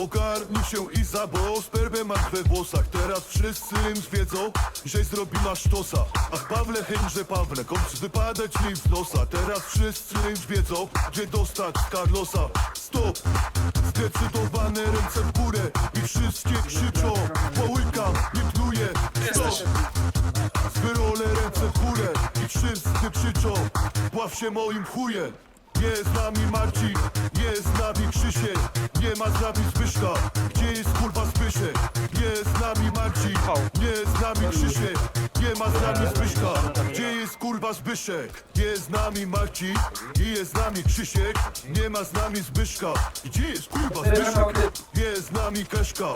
Ogarnij się Iza, bo spermę masz we włosach. Teraz wszyscy już wiedzą, że zrobi masz sztosa Ach Pawle, chęże Pawle, kończ wypadać mi z nosa. Teraz wszyscy już wiedzą, gdzie dostać Carlosa. Stop! Zdecydowane ręce w górę i wszystkie krzyczą. Połykam, nie pluję, stop! Wyrolę ręce w górę i wszyscy krzyczą. Pław się moim chujem jest z nami Marcin, jest z nami Krzysiek ma z nami Zbyszka, gdzie jest kurwa Zbyszek? Jest z nami Marcin, jest z nami Krzysiek Nie ma z nami Zbyszka, gdzie jest kurwa Zbyszek? Jest z nami Marcin i jest z nami Krzysiek Nie ma z nami Zbyszka, gdzie jest kurwa Zbyszek? Jest z nami Keszka,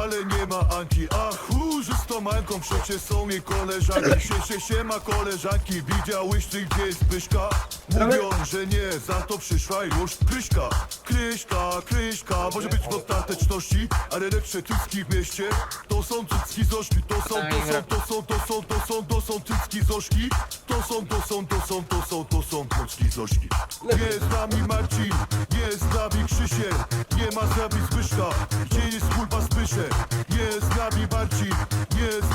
ale nie ma Anki A chuży z tą Anką, przecież są jej koleżanki. Sie, się, się ma koleżanki, widziałyście gdzie jest Zbyszka? Mówią, że nie, za to przyszła już Kryśka. Kryśka, Kryśka, może być w ostateczności Ale lepsze cycki w mieście. To są cycki zoszki, to są, to są, to są, to są, to są, to są cycki zoszki To są, to są, to są, to są, to są polski zoszki Jest z nami Marcin, jest z nami Krzysiek. Nie ma z nami Zbyszka, gdzie jest kurwa Zbyszek? Jest z nami Marcin,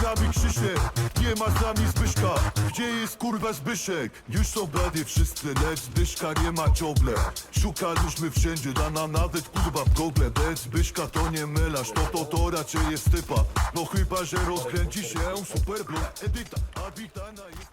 nami Krzysiek Nie ma z nami Zbyszka, gdzie jest kurwa Zbyszek? Już są blady wszyscy, lecz Zbyszka nie ma ciągle. Szukaliśmy wszędzie, da nam nawet kurwa w gogle. Bez Zbyszka to nie mylasz, to to to raczej jest typa. No chyba, że rozkręci się super blond Edyta, a jest